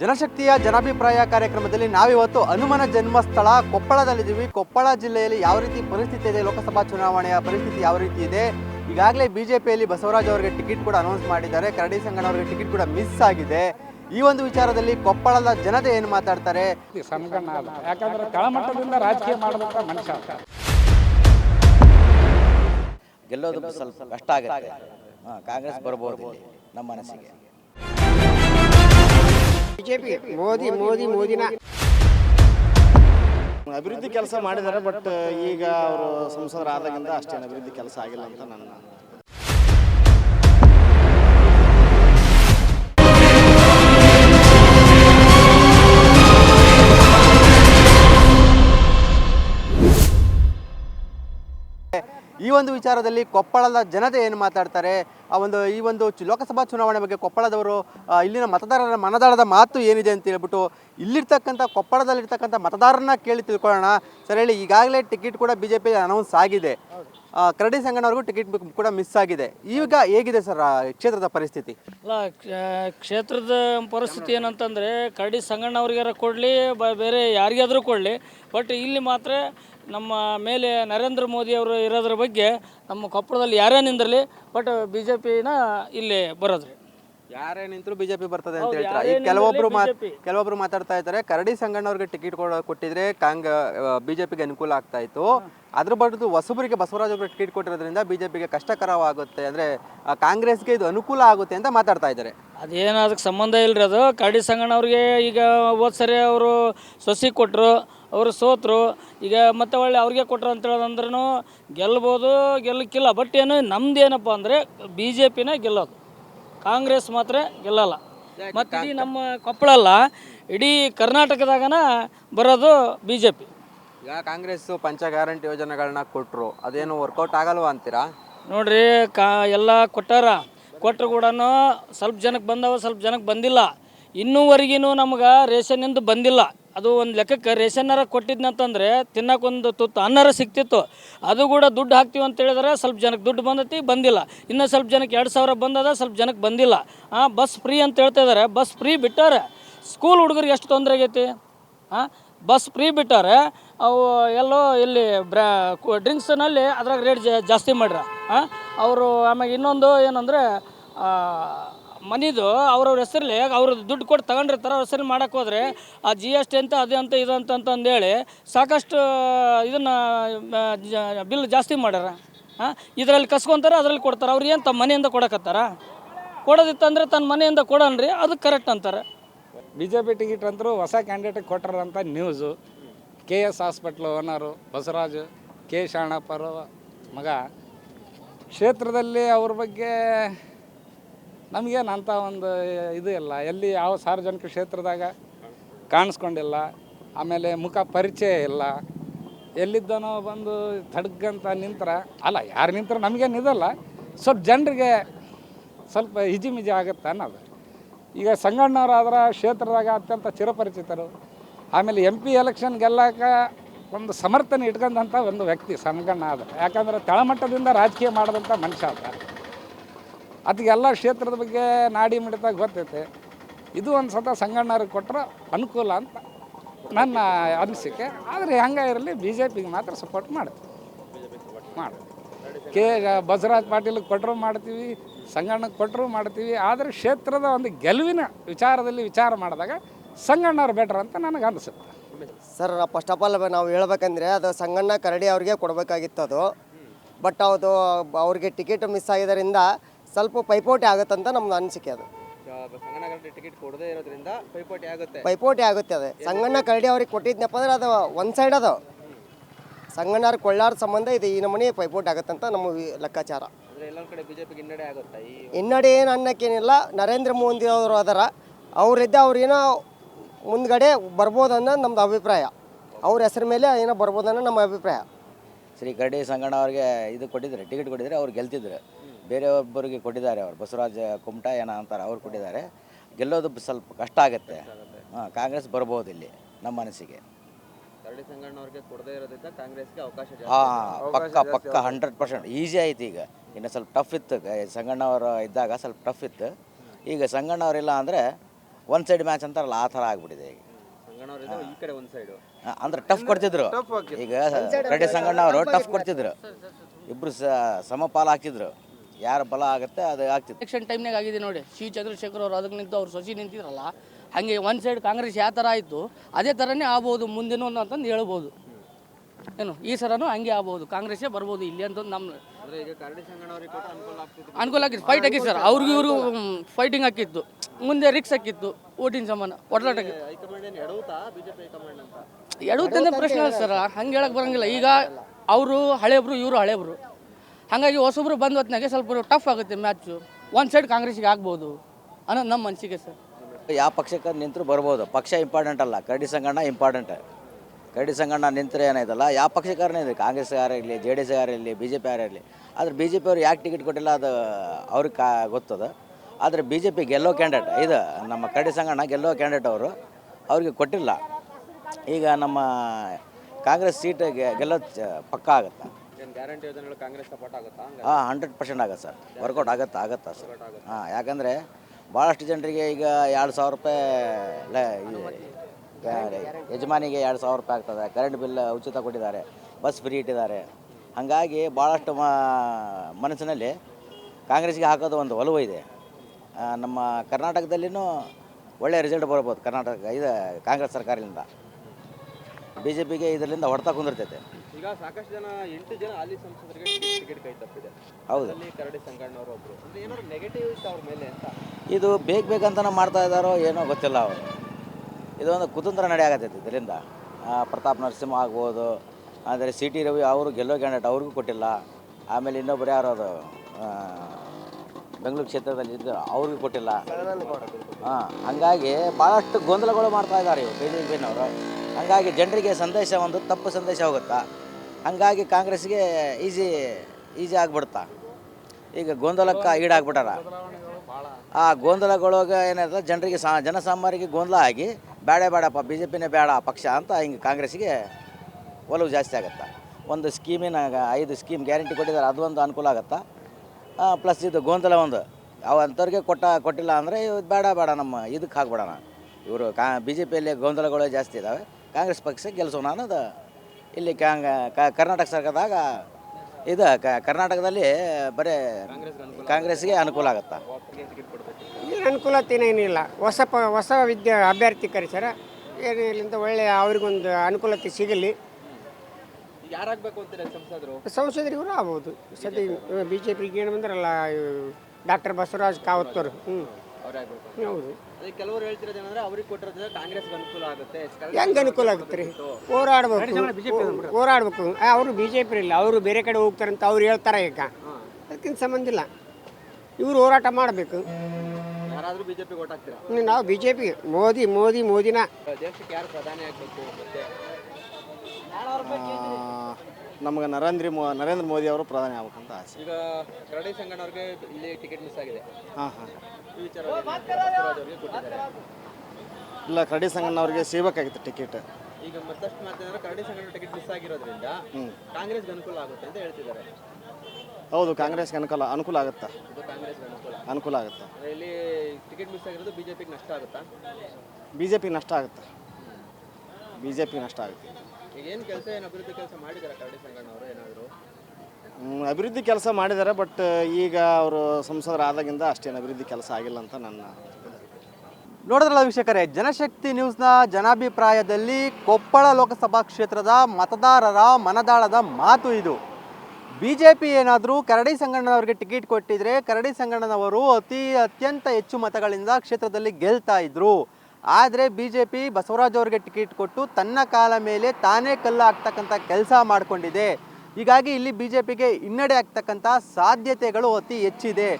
ಜನಶಕ್ತಿಯ ಜನಾಭಿಪ್ರಾಯ ಕಾರ್ಯಕ್ರಮದಲ್ಲಿ ನಾವಿವತ್ತು ಹನುಮನ ಜನ್ಮಸ್ಥಳ ಕೊಪ್ಪಳದಲ್ಲಿದ್ದೀವಿ. ಕೊಪ್ಪಳ ಜಿಲ್ಲೆಯಲ್ಲಿ ಯಾವ ರೀತಿ ಪರಿಸ್ಥಿತಿ ಇದೆ? ಲೋಕಸಭಾ ಚುನಾವಣೆಯ ಪರಿಸ್ಥಿತಿ ಯಾವ ರೀತಿ ಇದೆ? ಈಗಾಗಲೇ ಬಿಜೆಪಿಯಲ್ಲಿ ಬಸವರಾಜ್ ಅವರಿಗೆ ಟಿಕೆಟ್ ಕೂಡ ಅನೌನ್ಸ್ ಮಾಡಿದ್ದಾರೆ. ಕರಡಿ ಸಂಗಣ್ಣವರಿಗೆ ಟಿಕೆಟ್ ಕೂಡ ಮಿಸ್ ಆಗಿದೆ. ಈ ಒಂದು ವಿಚಾರದಲ್ಲಿ ಕೊಪ್ಪಳದ ಜನತೆ ಏನು ಮಾತಾಡ್ತಾರೆ? ಸಂಗಣ್ಣ ಯಾಕಂದ್ರೆ ತಳಮಟ್ಟದಿಂದ ರಾಜಕೀಯ ಮಾಡಿದಂಥ ಮನುಷ್ಯ ಆತ. ಗೆಲ್ಲೋದು ಸ್ವಲ್ಪ ಕಷ್ಟ ಆಗುತ್ತೆ. ಹಾಂ ಕಾಂಗ್ರೆಸ್ ಬರ್ಬೋದು ಇಲ್ಲಿ ನಮ್ಮ ಮನಸ್ಸಿಗೆ. ಬಿಜೆಪಿ, ಮೋದಿ ಮೋದಿ, ಮೋದಿನ. ಅಭಿವೃದ್ಧಿ ಕೆಲಸ ಮಾಡಿದ್ದಾರೆ ಬಟ್ ಈಗ ಅವರು ಸಂಸದರಾದಾಗಿಂದ ಅಷ್ಟೇನು ಅಭಿವೃದ್ಧಿ ಕೆಲಸ ಆಗಿಲ್ಲ ಅಂತ ನನ್ನ ಈ ಒಂದು ವಿಚಾರದಲ್ಲಿ ಕೊಪ್ಪಳದ ಜನತೆ ಏನು ಮಾತಾಡ್ತಾರೆ? ಆ ಒಂದು, ಈ ಒಂದು ಲೋಕಸಭಾ ಚುನಾವಣೆ ಬಗ್ಗೆ ಕೊಪ್ಪಳದವರು ಇಲ್ಲಿನ ಮತದಾರರ ಮನದಾಳದ ಮಾತು ಏನಿದೆ ಅಂತ ಹೇಳ್ಬಿಟ್ಟು ಇಲ್ಲಿರ್ತಕ್ಕಂಥ, ಕೊಪ್ಪಳದಲ್ಲಿರ್ತಕ್ಕಂಥ ಮತದಾರರನ್ನ ಕೇಳಿ ತಿಳ್ಕೊಳ್ಳೋಣ. ಸರ್ ಹೇಳಿ, ಈಗಾಗಲೇ ಟಿಕೆಟ್ ಕೂಡ ಬಿ ಜೆ ಪಿ ಅನೌನ್ಸ್ ಆಗಿದೆ. ಕರಡಿ ಸಂಗಣ್ಣವ್ರಿಗೂ ಟಿಕೆಟ್ ಕೂಡ ಮಿಸ್ ಆಗಿದೆ. ಈಗ ಹೇಗಿದೆ ಸರ್ ಕ್ಷೇತ್ರದ ಪರಿಸ್ಥಿತಿ? ಅಲ್ಲ ಕ್ಷೇತ್ರದ ಪರಿಸ್ಥಿತಿ ಏನಂತಂದರೆ, ಕರಡಿ ಸಂಗಣ್ಣ ಅವ್ರಿಗಾರ ಕೊಡಲಿ ಬೇರೆ ಯಾರಿಗಾದರೂ ಕೊಡಲಿ ಬಟ್ ಇಲ್ಲಿ ಮಾತ್ರ ನಮ್ಮ ಮೇಲೆ ನರೇಂದ್ರ ಮೋದಿ ಅವರು ಇರೋದ್ರ ಬಗ್ಗೆ ನಮ್ಮ ಕೊಪ್ಪಳದಲ್ಲಿ ಯಾರೇ ನಿಂದಿರಲಿ ಬಟ್ ಬಿ ಜೆ ಪಿನ ಇಲ್ಲಿ ಬರೋದ್ರಿ. ಯಾರೇ ನಿಂತರೂ ಬಿಜೆಪಿ ಬರ್ತದೆ ಅಂತ ಹೇಳ್ತಾರೆ? ಈಗ ಕೆಲವೊಬ್ರು ಮಾತ್ ಕೆಲವೊಬ್ರು ಮಾತಾಡ್ತಾ ಇದ್ದಾರೆ. ಕರಡಿ ಸಂಗಣ್ಣವ್ರಿಗೆ ಟಿಕೆಟ್ ಕೊಡ ಕೊಟ್ಟಿದ್ರೆ ಕಾಂಗ್ ಬಿಜೆಪಿಗೆ ಅನುಕೂಲ ಆಗ್ತಾ ಇತ್ತು. ಅದ್ರ ಬದಲು ಹೊಸಬರಿಗೆ ಬಸವರಾಜ್ ಅವ್ರಿಗೆ ಟಿಕೆಟ್ ಕೊಟ್ಟಿರೋದ್ರಿಂದ ಬಿಜೆಪಿಗೆ ಕಷ್ಟಕರವಾಗುತ್ತೆ. ಅಂದ್ರೆ ಆ, ಕಾಂಗ್ರೆಸ್ಗೆ ಇದು ಅನುಕೂಲ ಆಗುತ್ತೆ ಅಂತ ಮಾತಾಡ್ತಾ ಇದ್ದಾರೆ. ಅದೇನು ಅದಕ್ಕೆ ಸಂಬಂಧ ಇಲ್ರಿ ಅದು? ಕರಡಿ ಸಂಗಣ್ಣ ಅವ್ರಿಗೆ ಈಗ ಹೋದ ಸರಿ ಅವರು ಸೊಸಿ ಕೊಟ್ಟರು ಅವರು ಸೋತರು. ಈಗ ಮತ್ತೆ ಒಳ್ಳೆ ಅವ್ರಿಗೆ ಕೊಟ್ಟರು ಅಂತ ಹೇಳೋದಂದ್ರೂ ಗೆಲ್ಬೋದು ಗೆಲ್ಲಕ್ಕಿಲ್ಲ. ಬಟ್ ಏನು ನಮ್ದು ಏನಪ್ಪ ಅಂದರೆ ಬಿ ಜೆ ಪಿನ ಗೆಲ್ಲೋದು. ಕಾಂಗ್ರೆಸ್ ಮಾತ್ರ ಗೆಲ್ಲಲ್ಲ. ಮತ್ತು ಇಡೀ ನಮ್ಮ ಕೊಪ್ಪಳಲ್ಲ ಇಡೀ ಕರ್ನಾಟಕದಾಗನ ಬರೋದು ಬಿ ಜೆ ಪಿ ಈಗ ಕಾಂಗ್ರೆಸ್ ಪಂಚ ಗ್ಯಾರಂಟಿ ಯೋಜನೆಗಳನ್ನ ಕೊಟ್ಟರು ಅದೇನು ವರ್ಕೌಟ್ ಆಗಲ್ವಾ ಅಂತೀರಾ? ನೋಡ್ರಿ ಕಾ ಎಲ್ಲ ಕೊಟ್ಟಾರ. ಕೊಟ್ಟರು ಕೂಡ ಸ್ವಲ್ಪ ಜನಕ್ಕೆ ಬಂದವ ಸ್ವಲ್ಪ ಜನಕ್ಕೆ ಬಂದಿಲ್ಲ. ಇನ್ನೂವರೆಗಿನೂ ನಮ್ಗೆ ರೇಷನ್ನಿಂದ ಬಂದಿಲ್ಲ. ಅದು ಒಂದು ಲೆಕ್ಕಕ್ಕೆ ರೇಷನ್ನರ ಕೊಟ್ಟಿದ್ನಂತಂದರೆ ತಿನ್ನಕ್ಕೊಂದು ತುತ್ತು ಅನ್ನರ ಸಿಕ್ತಿತ್ತು. ಅದು ಕೂಡ ದುಡ್ಡು ಹಾಕ್ತೀವಿ ಅಂತ ಹೇಳಿದ್ರೆ ಸ್ವಲ್ಪ ಜನಕ್ಕೆ ದುಡ್ಡು ಬಂದೈತಿ, ಬಂದಿಲ್ಲ. ಇನ್ನೂ ಸ್ವಲ್ಪ ಜನಕ್ಕೆ ಎರಡು ಸಾವಿರ ಬಂದದ, ಸ್ವಲ್ಪ ಜನಕ್ಕೆ ಬಂದಿಲ್ಲ. ಹಾಂ ಬಸ್ ಫ್ರೀ ಅಂತ ಹೇಳ್ತಾ ಇದ್ದಾರೆ ಬಸ್ ಫ್ರೀ ಬಿಟ್ಟಾರೆ ಸ್ಕೂಲ್ ಹುಡುಗರಿಗೆ ಎಷ್ಟು ತೊಂದರೆ ಆಗೈತಿ? ಹಾಂ ಬಸ್ ಫ್ರೀ ಬಿಟ್ಟಾರೆ ಅವು ಎಲ್ಲೋ ಇಲ್ಲಿ ಬ್ರಾ ಡ್ರಿಂಕ್ಸ್ನಲ್ಲಿ ಅದ್ರಾಗ ರೇಟ್ ಜಾಸ್ತಿ ಮಾಡ್ರ. ಹಾಂ ಅವರು ಆಮೇಲೆ ಇನ್ನೊಂದು ಏನಂದರೆ ಮನಿದು ಅವ್ರವ್ರ ಹೆಸರಲ್ಲಿ ಅವ್ರದ್ದು ದುಡ್ಡು ಕೊಟ್ಟು ತಗೊಂಡಿರ್ತಾರೆ, ಅವ್ರ ಹೆಸರಲ್ಲಿ ಮಾಡಕ್ಕೆ ಹೋದರೆ ಆ ಜಿ ಎಸ್ ಟಿ ಅಂತ, ಅದು ಅಂತ, ಇದು ಅಂತ ಅಂತ ಅಂದೇಳಿ ಸಾಕಷ್ಟು ಇದನ್ನು ಬಿಲ್ ಜಾಸ್ತಿ ಮಾಡ್ಯಾರ. ಹಾಂ ಇದರಲ್ಲಿ ಕಸ್ಕೊತಾರೆ, ಅದರಲ್ಲಿ ಕೊಡ್ತಾರೆ. ಅವ್ರು ಏನು ತಮ್ಮ ಮನೆಯಿಂದ ಕೊಡಕತ್ತಾರ? ಕೊಡೋದಿತ್ತಂದ್ರೆ ತನ್ನ ಮನೆಯಿಂದ ಕೊಡೋನ್ರಿ, ಅದು ಕರೆಕ್ಟ್ ಅಂತಾರೆ. ಬಿ ಜೆ ಪಿ ಟಿಕೆಟ್ ಅಂತರೂ ಹೊಸ candidate ಕೊಟ್ಟರಂತ news K S hospital owner Basavaraju, K ಶಾಣಪ್ಪರು ಮಗ. ಕ್ಷೇತ್ರದಲ್ಲಿ ಅವ್ರ ಬಗ್ಗೆ ನಮಗೇನು ಅಂಥ ಒಂದು ಇದು ಇಲ್ಲ. ಎಲ್ಲಿ ಯಾವ ಸಾರ್ವಜನಿಕ ಕ್ಷೇತ್ರದಾಗ ಕಾಣಿಸ್ಕೊಂಡಿಲ್ಲ, ಆಮೇಲೆ ಮುಖ ಪರಿಚಯ ಇಲ್ಲ, ಎಲ್ಲಿದ್ದನೋ ಬಂದು ತಡ್ಗಂತ ನಿಂತ್ರ, ಅಲ್ಲ, ಯಾರು ನಿಂತ್ರ ನಮಗೇನು ಇದಲ್ಲ, ಸ್ವಲ್ಪ ಜನರಿಗೆ ಸ್ವಲ್ಪ ಹಿಜಿಮಿಜಿ ಆಗುತ್ತೆ ಅನ್ನೋದು. ಈಗ ಸಂಗಣ್ಣವರಾದ್ರೆ ಕ್ಷೇತ್ರದಾಗ ಅತ್ಯಂತ ಚಿರಪರಿಚಿತರು, ಆಮೇಲೆ ಎಂ ಪಿ ಎಲೆಕ್ಷನ್ ಗೆಲ್ಲಕ್ಕೆ ಒಂದು ಸಮರ್ಥನೆ ಇಟ್ಕೊಂಡಂಥ ಒಂದು ವ್ಯಕ್ತಿ ಸಂಗಣ್ಣ ಆದ ಯಾಕಂದ್ರೆ ತಳಮಟ್ಟದಿಂದ ರಾಜಕೀಯ ಮಾಡಿದಂಥ ಮನುಷ್ಯ ಆತ ಅದಕ್ಕೆಲ್ಲ ಕ್ಷೇತ್ರದ ಬಗ್ಗೆ ನಾಡಿ ಮಿಡಿತ ಗೊತ್ತೈತೆ. ಇದು ಒಂದು ಸತ ಸಂಗಣ್ಣರಿಗೆ ಕೊಟ್ಟರೆ ಅನುಕೂಲ ಅಂತ ನನ್ನ ಅನಿಸಿಕೆ. ಆದರೆ ಹೆಂಗೆ ಇರಲಿ ಬಿ ಜೆ ಪಿಗೆ ಮಾತ್ರ ಸಪೋರ್ಟ್ ಮಾಡ್ತೀವಿ ಮಾಡ್ತೀವಿ ಕೆ ಬಸವರಾಜ್ ಪಾಟೀಲ್ ಕೊಟ್ಟರು ಮಾಡ್ತೀವಿ ಸಂಗಣ್ಣಕ್ಕೆ ಕೊಟ್ಟರು ಮಾಡ್ತೀವಿ. ಆದರೆ ಕ್ಷೇತ್ರದ ಒಂದು ಗೆಲುವಿನ ವಿಚಾರದಲ್ಲಿ ವಿಚಾರ ಮಾಡಿದಾಗ ಸಂಗಣ್ಣವ್ರು ಬೆಟ್ರ್ ಅಂತ ನನಗೆ ಅನಿಸುತ್ತೆ. ಸರ್ ಫಸ್ಟ್ ಆಫ್ ಆಲ್ ನಾವು ಹೇಳ್ಬೇಕಂದ್ರೆ ಅದು ಸಂಗಣ್ಣ ಕರಡಿ ಅವ್ರಿಗೆ ಕೊಡಬೇಕಾಗಿತ್ತು ಅದು. ಬಟ್ ಅದು ಅವ್ರಿಗೆ ಟಿಕೆಟ್ ಮಿಸ್ ಆಗಿದ್ದರಿಂದ ಸ್ವಲ್ಪ ಪೈಪೋಟಿ ಆಗುತ್ತಂತ ನಮ್ದು ಅನಿಸಿಕೆ ಅದು. ಟಿಕೆಟ್ ಕೊಡದೇ ಇರೋದ್ರಿಂದ ಪೈಪೋಟಿ ಆಗುತ್ತೆ. ಪೈಪೋಟಿ ಆಗುತ್ತೆ ಅದು. ಸಂಗಣ್ಣ ಕರಡಿ ಅವ್ರಿಗೆ ಕೊಟ್ಟಿದ್ನಪ್ಪ ಅಂದ್ರೆ ಅದು ಒಂದು ಸೈಡ್ ಅದು. ಸಂಗಣ್ಣವ್ರ ಕೊಳ್ಳಾರ ಸಂಬಂಧ ಇದು ಈ ನಮೂನಿ ಪೈಪೋಟಿ ಆಗುತ್ತಂತ ನಮ್ಮ ವಿ- ಲೆಕ್ಕಾಚಾರ. ಅಂದ್ರೆ ಎಲ್ಲ ಕಡೆ ಬಿಜೆಪಿಗೆ ಹಿನ್ನಡೆ ಆಗುತ್ತೆ ಈ ಹಿನ್ನಡೆ ಏನು ಅನ್ನೋಕ್ಕೇನಿಲ್ಲ. ನರೇಂದ್ರ ಮೋದಿ ಅವರು ಅದರ. ಅವರಿದ್ದ ಅವ್ರೇನೋ ಮುಂದ್ಗಡೆ ಬರ್ಬೋದು ಅನ್ನೋ ನಮ್ದು ಅಭಿಪ್ರಾಯ. ಅವ್ರ ಹೆಸರು ಮೇಲೆ ಏನೋ ಬರ್ಬೋದು ಅನ್ನೋ ನಮ್ಮ ಅಭಿಪ್ರಾಯ. ಶ್ರೀ ಕರಡಿ ಸಂಗಣ್ಣ ಅವ್ರಿಗೆ ಇದು ಕೊಟ್ಟಿದ್ರೆ ಟಿಕೆಟ್ ಕೊಟ್ಟಿದ್ರೆ ಅವ್ರು ಗೆಲ್ತಿದ್ರು. ಬೇರೆಯೊಬ್ಬರಿಗೆ ಕೊಟ್ಟಿದ್ದಾರೆ ಅವರು. ಬಸವರಾಜ ಕುಮಟಾ ಏನೋ ಅಂತಾರೆ ಅವ್ರು ಕೊಟ್ಟಿದ್ದಾರೆ. ಗೆಲ್ಲೋದು ಸ್ವಲ್ಪ ಕಷ್ಟ ಆಗುತ್ತೆ. ಹಾಂ ಕಾಂಗ್ರೆಸ್ ಬರ್ಬೋದು ಇಲ್ಲಿ ನಮ್ಮ ಮನಸ್ಸಿಗೆ. ಕರಡಿ ಸಂಗಣ್ಣವ್ರಿಗೆ ಕೊಡದೇ ಇರೋದ್ರಿಂದ ಕಾಂಗ್ರೆಸ್ಗೆ ಅವಕಾಶ ಹಾಂ ಪಕ್ಕ ಪಕ್ಕ ಹಂಡ್ರೆಡ್ ಪರ್ಸೆಂಟ್ ಈಸಿ ಆಯ್ತು ಈಗ. ಇನ್ನು ಸ್ವಲ್ಪ ಟಫ್ ಇತ್ತು. ಸಂಗಣ್ಣ ಸಂಗಣ್ಣವರು ಇದ್ದಾಗ ಸ್ವಲ್ಪ ಟಫ್ ಇತ್ತು. ಈಗ ಸಂಗಣ್ಣವರಿಲ್ಲ ಅಂದರೆ ಒನ್ ಸೈಡ್ ಮ್ಯಾಚ್ ಅಂತಾರಲ್ಲ ಆ ಥರ ಆಗಿಬಿಟ್ಟಿದೆ ಈಗ. ಈ ಕಡೆ ಒಂದು ಸೈಡು ಅಂದ್ರೆ ಟಫ್ ಕೊಡ್ತಿದ್ರು. ಈಗ ಕಡೆ ಸಂಗಣ್ಣ ಅವರು ಟಫ್ ಕೊಡ್ತಿದ್ರು. ಇಬ್ರು ಸ ಸಮಪಾಲ ಹಾಕ್ತಿದ್ರು. ಯಾರ ಬಲ ಆಗುತ್ತೆ ಅದು ಆಗ್ತಿತ್ತು. ಎಲೆಕ್ಷನ್ ಟೈಮ್ನಾಗ ಆಗಿದೆ ನೋಡಿ. ಸಿ ಚಂದ್ರಶೇಖರ್ ಅವರು ಅದಕ್ಕೆ ನಿಂತು ಅವ್ರು ಸೊಸಿ ನಿಂತಿದ್ರಲ್ಲ ಹಾಗೆ ಒನ್ ಸೈಡ್ ಕಾಂಗ್ರೆಸ್ ಯಾವ ಥರ ಆಯಿತು ಅದೇ ಥರನೇ ಆಗ್ಬೋದು ಮುಂದಿನ ಅಂತಂದು ಹೇಳ್ಬೋದು. ಏನು ಈ ಸರನು ಹಂಗೆ ಆಗ್ಬೋದು ಕಾಂಗ್ರೆಸ್ಸೇ ಬರ್ಬೋದು ಇಲ್ಲಿ ಅಂತ ನಮ್ಮ ಅಂದ್ರೆ ಈಗ ಕರಡಿ ಸಂಗಣ್ಣವ್ರಿಗೆ ಕೊಟ್ಟು ಅನುಕೂಲ ಆಗಿತ್ತು ಫೈಟ್ ಹಾಕಿತ್ತು ಸರ್. ಅವ್ರಿಗೂ ಇವರು ಫೈಟಿಂಗ್ ಹಾಕಿತ್ತು. ಮುಂದೆ ರಿಕ್ಸ್ ಹಾಕಿತ್ತು ಓಟಿನ ಸಮಾನ ಒಡಲಾಟ ಎಡವುತ್ತೆ ಪ್ರಶ್ನೆ ಅಲ್ಲ ಸರ್. ಹಂಗೆ ಹೇಳಕ್ ಬರಂಗಿಲ್ಲ. ಈಗ ಅವರು ಹಳೆಬ್ರು ಇವರು ಹಳೆಬ್ರು. ಹಾಗಾಗಿ ಹೊಸಬ್ರು ಬಂದ ಹೊತ್ತಿನಾಗೆ ಸ್ವಲ್ಪ ಟಫ್ ಆಗುತ್ತೆ ಮ್ಯಾಚು ಒಂದು ಸೈಡ್ ಕಾಂಗ್ರೆಸ್ಗೆ ಆಗ್ಬೋದು ಅನ್ನೋದು ನಮ್ಮ ಮನಸ್ಸಿಗೆ ಸರ್. ಯಾವ ಪಕ್ಷಕ್ಕೆ ನಿಂತರೂ ಬರ್ಬೋದು? ಪಕ್ಷ ಇಂಪಾರ್ಟೆಂಟ್ ಅಲ್ಲ. ಕರಡಿ ಸಂಘಣ್ಣ ಇಂಪಾರ್ಟೆಂಟ್ ಕರಡಿ ಸಂಗಣ್ಣ ನಿಂತರೆ ಏನಾಯ್ತಲ್ಲ? ಯಾವ ಪಕ್ಷಕಾರನೇ ಇದೆ ಕಾಂಗ್ರೆಸ್ ಇರಲಿ ಜೆ ಡಿ ಎಸ್ ಇರಲಿ ಬಿ ಜೆ ಪಿ ಇರಲಿ. ಆದರೆ ಬಿ ಜೆ ಪಿ ಅವ್ರು ಯಾಕೆ ಟಿಕೆಟ್ ಕೊಟ್ಟಿಲ್ಲ ಅದು ಅವ್ರಿಗೆ ಕಾ ಗೊತ್ತದ? ಆದರೆ ಬಿ ಜೆ ಪಿ ಗೆಲ್ಲೋ ಕ್ಯಾಂಡಿಡೇಟ್ ಇದು ನಮ್ಮ ಕರಡಿ ಸಂಘಣ್ಣ ಗೆಲ್ಲೋ ಕ್ಯಾಂಡಿಡೇಟ್ ಅವರು. ಅವ್ರಿಗೆ ಕೊಟ್ಟಿಲ್ಲ. ಈಗ ನಮ್ಮ ಕಾಂಗ್ರೆಸ್ ಸೀಟ್ ಗೆಲ್ಲೋ ಪಕ್ಕ ಆಗುತ್ತೆ? ಗ್ಯಾರಂಟಿ ಯೋಜನೆಗಳು ಕಾಂಗ್ರೆಸ್ ಸಪೋರ್ಟ್ ಆಗುತ್ತಾ? ಹಂಗ ಹಾಂ ಹಂಡ್ರೆಡ್ ಪರ್ಸೆಂಟ್ ಆಗುತ್ತೆ ಸರ್. ವರ್ಕೌಟ್ ಆಗುತ್ತೆ ಆಗುತ್ತೆ ಸರ್. ಹಾಂ ಯಾಕಂದರೆ ಭಾಳಷ್ಟು ಜನರಿಗೆ ಈಗ ಎರಡು ಸಾವಿರ ರೂಪಾಯಿ ಯಜಮಾನಿಗೆ ಎರಡು ಸಾವಿರ ರೂಪಾಯಿ ಆಗ್ತದೆ. ಕರೆಂಟ್ ಬಿಲ್ ಉಚಿತ ಕೊಟ್ಟಿದ್ದಾರೆ. ಬಸ್ ಫ್ರೀ ಇಟ್ಟಿದ್ದಾರೆ. ಹಾಗಾಗಿ ಭಾಳಷ್ಟು ಮ ಮನಸ್ಸಿನಲ್ಲಿ ಕಾಂಗ್ರೆಸ್ಗೆ ಹಾಕೋದು ಒಂದು ಒಲವು ಇದೆ. ನಮ್ಮ ಕರ್ನಾಟಕದಲ್ಲಿನೂ ಒಳ್ಳೆಯ ರಿಸಲ್ಟ್ ಬರ್ಬೋದು ಕರ್ನಾಟಕ ಇದು ಕಾಂಗ್ರೆಸ್ ಸರ್ಕಾರದಿಂದ. ಬಿ ಜೆ ಪಿಗೆ ಇದರಿಂದ ಹೊಡೆತ ಕುಂದಿರ್ತೈತೆ. ಈಗ ಸಾಕಷ್ಟು ಜನ ಎಂಟು ಜನ ಅಲ್ಲಿ ಸಂಸದರಿಗೆ ಟಿಕೆಟ್ ಕೈ ತಪ್ಪಿದೆ. ಹೌದು. ಅಲ್ಲಿ ಕರಡಿ ಸಂಗಣ್ಣವರು ಒಬ್ರು. ಅಂದ್ರೆ ಏನಾದ್ರು ನೆಗೆಟಿವ್ ಇತ್ತು ಅವ್ರ ಮೇಲೆ ಅಂತ. ಇದು ಬೇಕು ಬೇಕಂತನ ಮಾಡ್ತಾ ಇದ್ದಾರೋ ಏನೋ ಗೊತ್ತಿಲ್ಲ ಅವರು. ಇದೊಂದು ಕುತಂತ್ರ ನಡೆಯಾಗತ್ತೈತಿ ಇದರಿಂದ. ಪ್ರತಾಪ್ ನರಸಿಂಹ ಆಗ್ಬೋದು ಆದರೆ ಸಿ ಟಿ ರವಿ ಅವರು ಗೆಲ್ಲೋ ಕ್ಯಾಂಡಿಡೇಟ್ ಅವ್ರಿಗೂ ಕೊಟ್ಟಿಲ್ಲ. ಆಮೇಲೆ ಇನ್ನೊಬ್ರು ಯಾರು ಅದು? ಬೆಂಗಳೂರು ಕ್ಷೇತ್ರದಲ್ಲಿ ಇದ್ದು ಅವ್ರಿಗೂ ಕೊಟ್ಟಿಲ್ಲ. ಹಾಂ ಹಂಗಾಗಿ ಭಾಳಷ್ಟು ಗೊಂದಲಗಳು ಮಾಡ್ತಾ ಇದ್ದಾರೆ ಇವರು ಬಿ ಜೆ ಪಿನವರು ಹಂಗಾಗಿ ಜನರಿಗೆ ಸಂದೇಶ ಒಂದು ತಪ್ಪು ಸಂದೇಶ ಹೋಗುತ್ತಾ? ಹಂಗಾಗಿ ಕಾಂಗ್ರೆಸ್ಗೆ ಈಸಿ ಈಸಿ ಆಗ್ಬಿಡ್ತಾ. ಈಗ ಗೊಂದಲಕ್ಕೆ ಈಡಾಗ್ಬಿಟ್ಟಾರ. ಆ ಗೊಂದಲಗಳೊಳಗೆ ಏನಾಯ್ತದ, ಜನರಿಗೆ ಸಾ, ಜನಸಾಮಾನ್ಯರಿಗೆ ಗೊಂದಲ ಆಗಿ ಬೇಡ ಬೇಡಪ್ಪ ಬಿ ಜೆ ಪಿನೇ ಬೇಡ ಪಕ್ಷ ಅಂತ ಹಿಂಗೆ ಕಾಂಗ್ರೆಸ್ಗೆ ಒಲವು ಜಾಸ್ತಿ ಆಗುತ್ತಾ. ಒಂದು ಸ್ಕೀಮಿನ, ಐದು ಸ್ಕೀಮ್ ಗ್ಯಾರಂಟಿ ಕೊಟ್ಟಿದ್ದಾರೆ, ಅದು ಒಂದು ಅನುಕೂಲ ಆಗುತ್ತಾ. ಪ್ಲಸ್ ಇದು ಗೊಂದಲ ಒಂದು. ಅವ ಅಂಥವ್ರಿಗೆ ಕೊಟ್ಟ, ಕೊಟ್ಟಿಲ್ಲ ಅಂದರೆ ಬೇಡ ಬೇಡ ನಮ್ಮ ಇದಕ್ಕೆ ಹಾಕ್ಬಿಡೋಣ. ಇವರು ಕಾ ಬಿ ಜೆ ಪಿಯಲ್ಲಿ ಗೊಂದಲಗಳು ಜಾಸ್ತಿ ಇದ್ದಾವೆ ಕಾಂಗ್ರೆಸ್ ಪಕ್ಷ ಗೆಲ್ಲಿಸೋಣ ಅನ್ನೋದು ಇಲ್ಲಿ ಕಾಂಗ ಕ- ಕರ್ನಾಟಕ ಸರ್ಕಾರದಾಗ ಇದು ಕ- ಕರ್ನಾಟಕದಲ್ಲಿ ಬರೀ ಕಾಂಗ್ರೆಸ್ಗೆ ಅನುಕೂಲ ಆಗುತ್ತಾ? ಏನು ಅನುಕೂಲತೆ ಏನಿಲ್ಲ. ಹೊಸ ಪ ಹೊಸ ವಿದ್ಯಾ ಅಭ್ಯರ್ಥಿ ಕರೆಸರ ಏನು ಇಲ್ಲಿಂದ ಒಳ್ಳೆಯ ಅವ್ರಿಗೊಂದು ಅನುಕೂಲತೆ ಸಿಗಲಿ. ಯಾರಾಗಬೇಕು ಅಂತೀರ ಸಂಸದರು? ಸಂಸದರು ಇವರು ಆಗ್ಬೋದು. ಸದ್ಯ ಬಿ ಜೆ ಪಿಗೆ ಏನು ಬಂದ್ರಲ್ಲ ಡಾಕ್ಟರ್ ಬಸವರಾಜ್ ಕಾವತ್ತೂರು. ಹ್ಞೂ ಅವ್ರಾಗಬೇಕು ಹೌದು. ಅದೇ ಕೆಲವರು ಹೇಳ್ತಿರೋದು ಏನಂದ್ರೆ ಅವ್ರಿಗೆ ಕೊಟ್ಟಿರೋದ್ರಿಂದ ಕಾಂಗ್ರೆಸ್ಗೆ ಅನುಕೂಲ ಆಗುತ್ತೆ. ಹೆಂಗೆ ಅನುಕೂಲ ಆಗುತ್ತೆ ರೀ? ಹೋರಾಡ್ಬೇಕು. ಹೋರಾಡ್ಬೇಕು ಅವರು ಬಿ ಜೆ ಪಿ ಇಲ್ಲ. ಅವರು ಬೇರೆ ಕಡೆ ಹೋಗ್ತಾರಂತ ಅವ್ರು ಹೇಳ್ತಾರೆ ಈಗ. ಅದಕ್ಕಿಂತ ಸಂಬಂಧ ಇಲ್ಲ. ಇವರು ಹೋರಾಟ ಮಾಡಬೇಕು. ಯಾರಾದ್ರೂ ಬಿಜೆಪಿ ಓಟ್ ಹಾಕ್ತೀರಾ? ನಾವು B J P Modi Modi ಮೋದಿನ. ದೇಶಕ್ಕೆ ಯಾರು ಪ್ರಧಾನಿ ಆಗಬೇಕು ಮತ್ತೆ? ನಮ್ಗೆ ನರೇಂದ್ರ ಮೋ ನರೇಂದ್ರ ಮೋದಿ ಅವರು ಪ್ರಧಾನಿ ಆಗ್ಬೇಕಂತ ಆಸೆ. ಈಗ ಕರಡಿ ಸಂಗಣ್ಣವ್ರಿಗೆ ಇಲ್ಲಿ ಟಿಕೆಟ್ ಮಿಸ್ ಆಗಿದೆ. ಹಾಂ ಹಾಂ. ಈ ವಿಚಾರವಾಗಿ ಬಸವರಾಜ್ ಅವ್ರಿಗೆ ಕೊಟ್ಟಿದ್ದಾರೆ. ಇಲ್ಲ ಕರಡಿ ಸಂಗಣ್ಣವ್ರಿಗೆ ಸಿಗಬೇಕಾಗಿತ್ತು ಟಿಕೆಟ್ ಈಗ ಮತ್ತಷ್ಟು ಮಾತಾಡಿದ್ರೆ ಕರಡಿ ಸಂಗಣ್ಣ ಟಿಕೆಟ್ ಮಿಸ್ ಆಗಿರೋದ್ರಿಂದ ಕಾಂಗ್ರೆಸ್ಗೆ ಅನುಕೂಲ ಆಗುತ್ತೆ ಅಂತ ಹೇಳ್ತಿದ್ದಾರೆ. ಹೌದು ಕಾಂಗ್ರೆಸ್ಗೆ ಅನುಕೂಲ ಅನುಕೂಲ ಆಗುತ್ತೆ? ಇದು ಕಾಂಗ್ರೆಸ್ಗೆ ಅನುಕೂಲ ಅನುಕೂಲ ಆಗುತ್ತೆ? ಅಂದ್ರೆ ಇಲ್ಲಿ ಟಿಕೆಟ್ ಮಿಸ್ ಆಗಿರೋದು ಬಿಜೆಪಿಗೆ ನಷ್ಟ ಆಗುತ್ತಾ? ಬಿ ಜೆ ನಷ್ಟ ಆಗುತ್ತೆ? ಬಿ ಜೆ ನಷ್ಟ ಆಗುತ್ತೆ. ಈಗ ಏನು ಕೆಲಸ ಏನು ಅಭಿವೃದ್ಧಿ ಕೆಲಸ ಮಾಡಿದ್ದಾರೆ ಕರಡಿ ಸಂಗಣ್ಣವರು ಏನಾದರೂ? ಹ್ಮ್, ಅಭಿವೃದ್ಧಿ ಕೆಲಸ ಮಾಡಿದ್ದಾರೆ ಬಟ್ ಈಗ ಅವರು ಸಂಸದರಾದಾಗಿಂದ ಅಷ್ಟೇನು ಅಭಿವೃದ್ಧಿ ಕೆಲಸ ಆಗಿಲ್ಲ ಅಂತ ನನ್ನ ನೋಡಿದ್ರಲ್ಲ ವೀಕ್ಷಕರೇ ಜನಶಕ್ತಿ ನ್ಯೂಸ್ನ ಜನಾಭಿಪ್ರಾಯದಲ್ಲಿ ಕೊಪ್ಪಳ ಲೋಕಸಭಾ ಕ್ಷೇತ್ರದ ಮತದಾರರ ಮನದಾಳದ ಮಾತು ಇದು. ಬಿ ಜೆ ಪಿ ಏನಾದರೂ ಕರಡಿ ಸಂಗಣ್ಣನವರಿಗೆ ಟಿಕೆಟ್ ಕೊಟ್ಟಿದ್ರೆ ಕರಡಿ ಸಂಗಣ್ಣನವರು ಅತಿ ಅತ್ಯಂತ ಹೆಚ್ಚು ಮತಗಳಿಂದ ಕ್ಷೇತ್ರದಲ್ಲಿ ಗೆಲ್ತಾ ಇದ್ರು. ಆದರೆ ಬಿ ಜೆ ಪಿ ಬಸವರಾಜ್ ಅವರಿಗೆ ಟಿಕೆಟ್ ಕೊಟ್ಟು ತನ್ನ ಕಾಲ ಮೇಲೆ ತಾನೇ ಕಲ್ಲು ಹಾಕ್ತಕ್ಕಂಥ ಕೆಲಸ ಮಾಡಿಕೊಂಡಿದೆ. ಹೀಗಾಗಿ ಇಲ್ಲಿ ಬಿ ಜೆ ಪಿಗೆ ಹಿನ್ನಡೆ ಆಗ್ತಕ್ಕಂಥ ಸಾಧ್ಯತೆಗಳು ಅತಿ ಹೆಚ್ಚಿದೆ.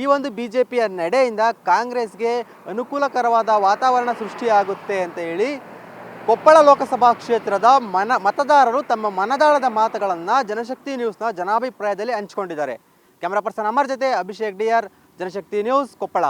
ಈ ಒಂದು ಬಿ ಜೆ ಪಿಯ ನಡೆಯಿಂದ ಕಾಂಗ್ರೆಸ್ಗೆ ಅನುಕೂಲಕರವಾದ ವಾತಾವರಣ ಸೃಷ್ಟಿಯಾಗುತ್ತೆ ಅಂತ ಹೇಳಿ ಕೊಪ್ಪಳ ಲೋಕಸಭಾ ಕ್ಷೇತ್ರದ ಮನ, ಮತದಾರರು ತಮ್ಮ ಮನದಾಳದ ಮಾತುಗಳನ್ನು ಜನಶಕ್ತಿ ನ್ಯೂಸ್ನ ಜನಾಭಿಪ್ರಾಯದಲ್ಲಿ ಹಂಚಿಕೊಂಡಿದ್ದಾರೆ. ಕ್ಯಾಮರಾ ಪರ್ಸನ್ ಅಮರ್ ಜೊತೆ ಅಭಿಷೇಕ್ ಡಿಯರ್ ಜನಶಕ್ತಿ ನ್ಯೂಸ್ ಕೊಪ್ಪಳ.